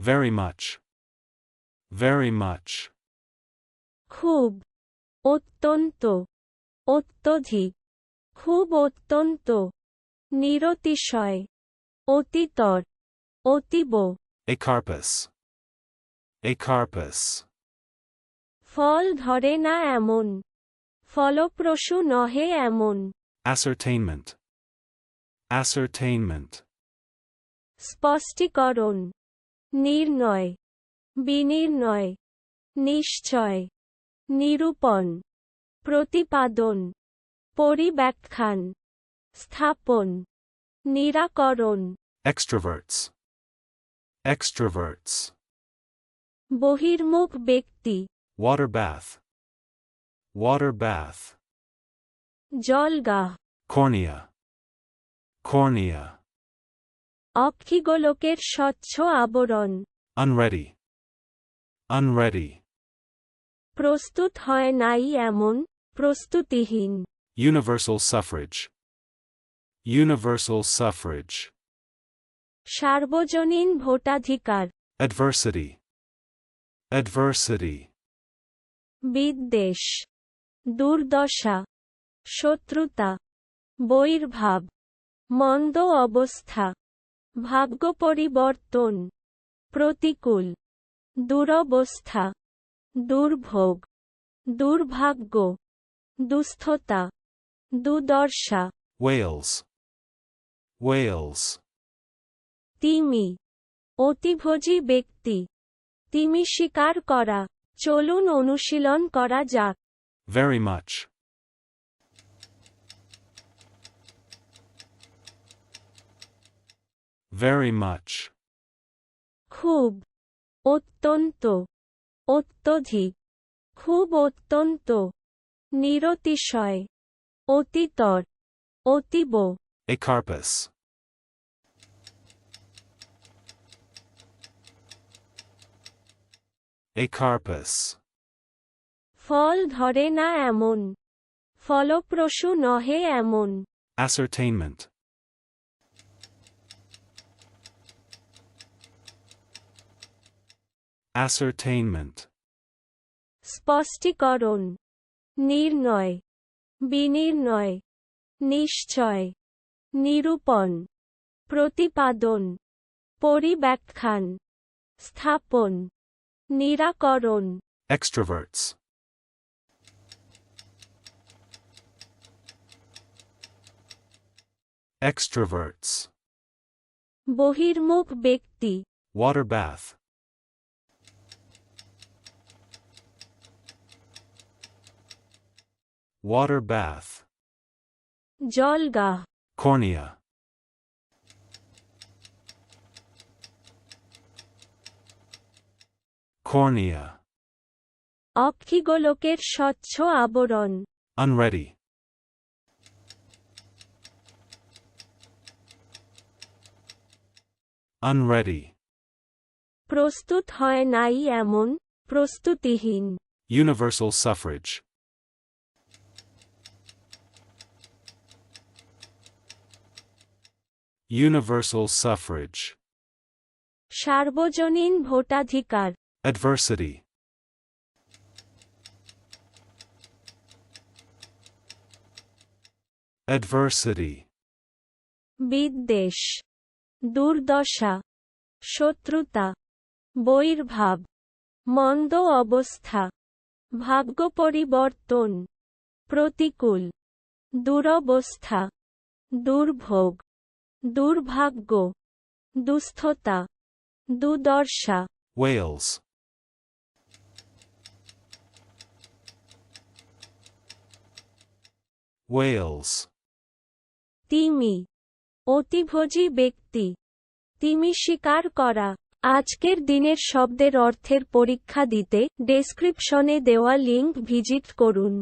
Very much. Very much. খুব অত্যন্ত অত্যধিক খুব অত্যন্ত নিরতিশয় অতিতর অতীব A carpus. A carpus. ফল ধরে না এমন ফলপ্রসূ নহে এমন Ascertainment. Ascertainment. স্পষ্টীকরণ নির্ণয় বিনির্ণয় নিশ্চয় নিরূপণ প্রতিপাদন পরিব্যাখ্যান স্থাপন নিরাকরণ Extroverts. Extroverts. বহির্মুখ ব্যক্তি Water bath. Water bath. জলগাহ Cornea. Cornea. অক্ষিগোলকের স্বচ্ছ আবরণ Unready. Unready. প্রস্তুত হয় নাই এমন প্রস্তুতিহীন Universal suffrage. Universal suffrage. সার্বজনীন ভোটাধিকার Adversity. Adversity. বিদ্বেষ দুর্দশা শত্রুতা বৈর্ভাব মন্দ অবস্থা ভাগ্য পরিবর্তন প্রতিকূল দুরবস্থা দুর্ভোগ দুর্ভাগ্য দুস্থতা দুদর্শা ওয়েলস ওয়েলস তিমি অতিভোজী ব্যক্তি তিমি স্বীকার করা চলুন অনুশীলন করা যাক Very much. Very much. খুব অত্যন্ত অত্যধিক খুব অত্যন্ত নিরতিশয় অতিতর অতীব A carpus. A carpus. ফল ধরে না এমন ফলপ্রসূ নহে এমন Ascertainment. Ascertainment. স্পষ্টীকরণ নির্ণয় বিনির্ণয় নিশ্চয় নিরূপণ প্রতিপাদন পরিব্যাখ্যান স্থাপন নিরাকরণ Extroverts. Extroverts. বহির্মুখ ব্যক্তি Water bath. Water bath. জলগাহ Cornea. Cornea. অক্ষিগোলকের স্বচ্ছ আবরণ Unready. Unready. প্রস্তুত হয় নাই এমন প্রস্তুতিহীন Universal suffrage. Universal suffrage. সার্বজনীন ভোটাধিকার Adversity. Adversity. বিদ্বেষ দুর্দশা শত্রুতা বৈর্ভাব মন্দ অবস্থা ভাগ্য পরিবর্তন প্রতিকূল দুরবস্থা দুর্ভোগ দুর্ভাগ্য দুস্থতা দুদর্শা ওয়েলস Wales. তিমি অতিভোজী ব্যক্তি। তিমি স্বীকার করা আজকের দিনের শব্দের অর্থের পরীক্ষা দিতে ডেসক্রিপশনে দেওয়া লিঙ্ক ভিজিট করুন।